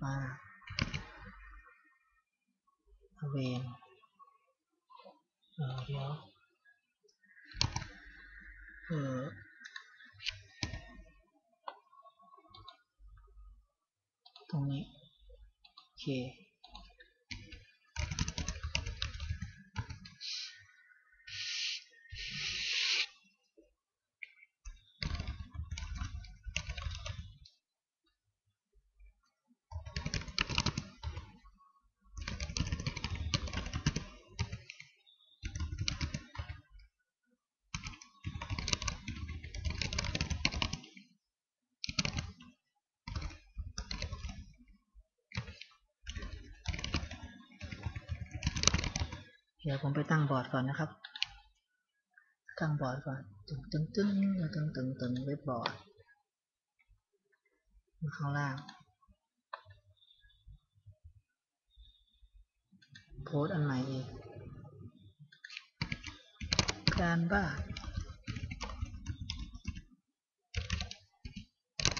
ปลาเวนเออเดี๋ยวเออตรงนี้โอเค เดี๋ยวผมไปตั้งบอร์ดก่อนนะครับ ตั้งบอร์ดก่อน ตึงตึงตึงตึงตึงตึงเว็บบอร์ดมาข้างล่าง โพสอันใหม่อีก การบ้าน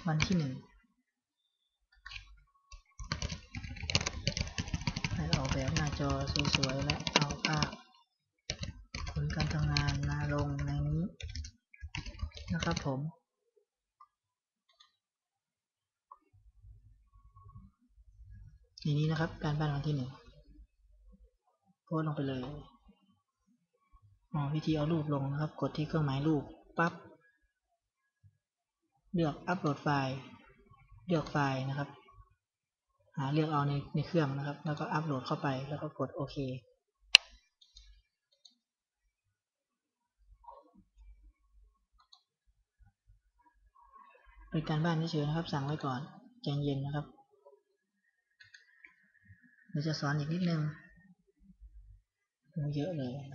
วันที่หนึ่งให้ออกแบบหน้าจอสวยๆและเอาภาพ ผลการทำงานมาลงในนี้นะครับผมในนี้นะครับ การบ้านวันที่หนึ่งโพสลงไปเลยมอ๋อวิธีเอารูปลงนะครับ กดที่เครื่องหมายรูปปั๊บเลือกอัปโหลดไฟล์ เลือกไฟล์นะครับ หาเลือกเอาในในเครื่องนะครับ แล้วก็อัปโหลดเข้าไปแล้วก็กดโอเค เป็นการบ้านเฉยๆนะครับ สั่งไว้ก่อนใจเย็นนะครับเดี๋ยวจะสอนอีกนิดนึงเยอะเลยอะ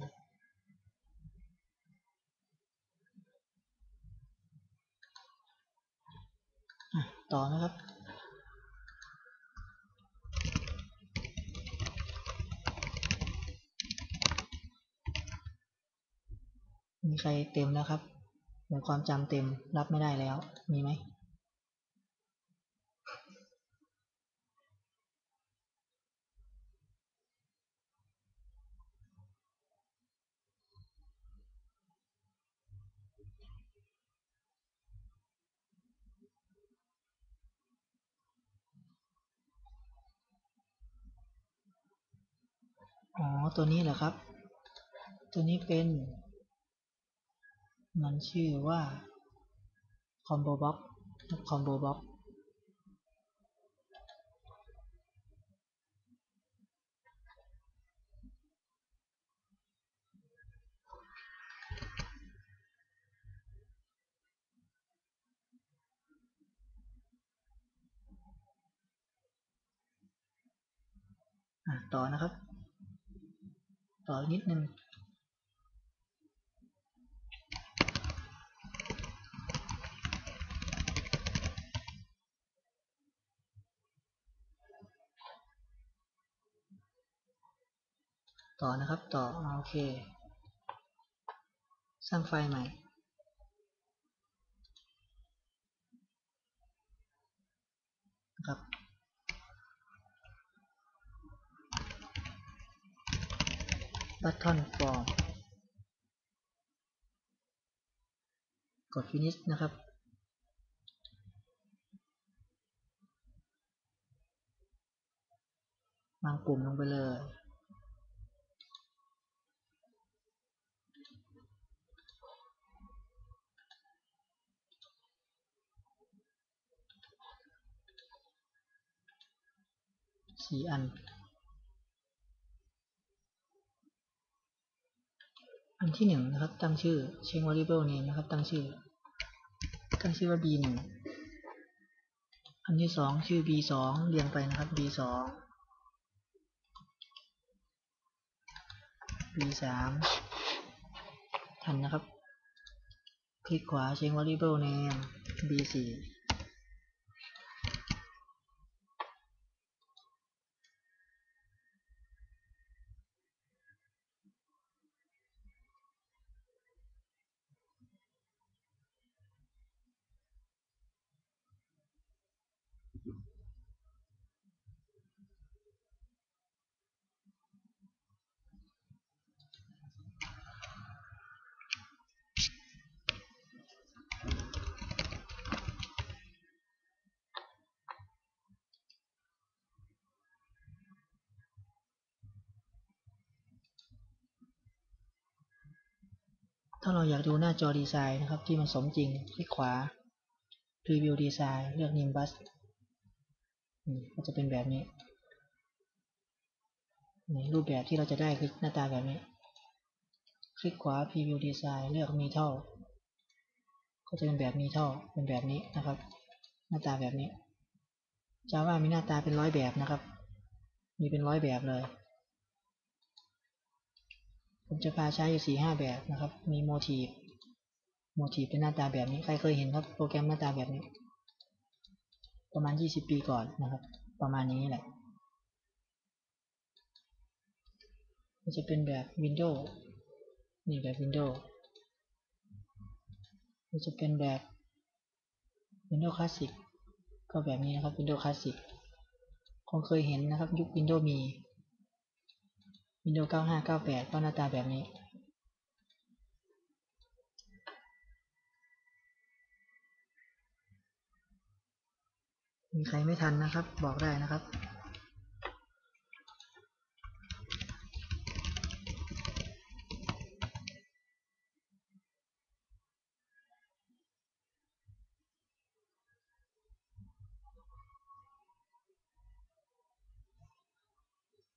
ต่อนะครับมีใครเต็มแล้วครับ หรือความจำเต็มรับไม่ได้แล้ว มีไหมอ๋อ ตัวนี้เหรอครับ ตัวนี้เป็น มันชื่อว่า combo box combo box อะต่อนะครับ ต่อนิดนึง ต่อนะครับ ต่อโอเค สร้างไฟล์ใหม่ นะครับ button form กด finish นะครับวางปุ่มลงไปเลย สี่อัน อันที่หนึ่งนะครับ ตั้งชื่อ change variable name นะครับ ตั้งชื่อ ตั้งชื่อว่า b หนึ่งอันที่สองชื่อ b สองเรียงไปนะครับ b สอง b สามทันนะครับ คลิกขวา change variable name b สี่ ถ้าเราอยากดูหน้าจอดีไซน์นะครับ ที่มันสมจริง คลิกขวา Preview Design เลือก Nimbus มก็จะเป็นแบบนี้นรูปแบบที่เราจะได้คือหน้าตาแบบนี้ คลิกขวา Preview Design เลือก Metal ก็จะเป็นแบบ Metal เป็นแบบนี้นะครับ หน้าตาแบบนี้ Java มีหน้าตาเป็นร้อยแบบนะครับ มีเป็นร้อยแบบเลย ผมจะพาใช้อยู่สี่ห้าแบบนะครับ มีโมทีฟโมทีฟเป็นหน้าตาแบบนี้ ใครเคยเห็นครับโปรแกรมหน้าตาแบบนี้ ประมาณยี่สิบปีก่อนนะครับ ประมาณนี้แหละมันจะเป็นแบบ Windows นี่แบบ Windows มันจะเป็นแบบ Windows Classic ก็แบบนี้นะครับ Windows Classic คงเคยเห็นนะครับ ยุค Windows มี Windows 95 98 ก็หน้าตาแบบนี้ มีใครไม่ทันนะครับ บอกได้นะครับ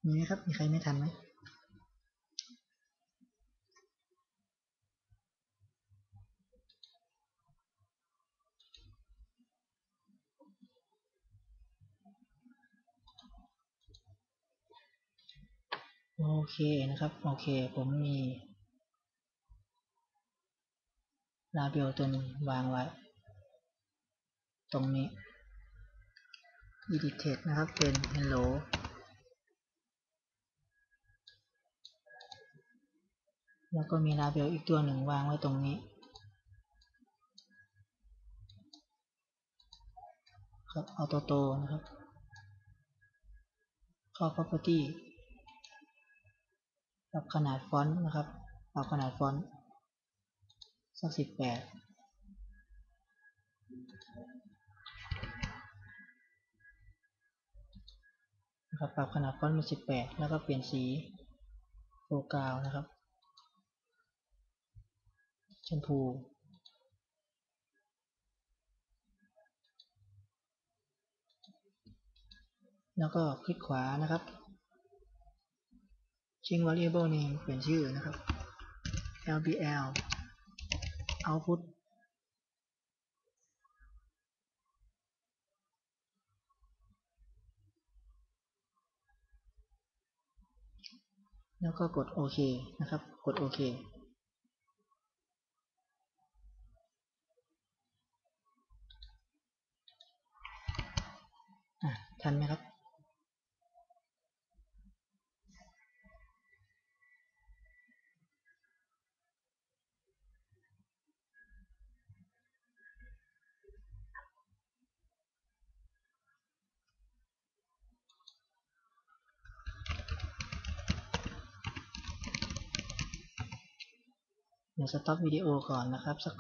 มีไหมครับ มีใครไม่ทันไหม โอ เคนะครับ โอเค ผมมีลาเบลตัวหนึงวางไว้ ตรงนี้ edit text นะครับ เป็น hello แล้วก็มีลาเบลอีกตัวหนึ่งวางไว้ตรงนี้ครับเอาตัวโตนะครับ เข้า property ปรับขนาดฟอนต์นะครับ ปรับขนาดฟอนต์สักสิบแปดนะครับปรับขนาดฟอนต์เป็นสิบแปดแล้วก็เปลี่ยนสีโฟกาวนะครับ ชมพูแล้วก็คลิกขวานะครับ change variable name เปลี่ยนชื่อนะครับ lbl output แล้วก็กดโอเคนะครับ กดโอเคอะทันไหมครับ เดี๋ยวสต็อปวิดีโอก่อนนะครับสัก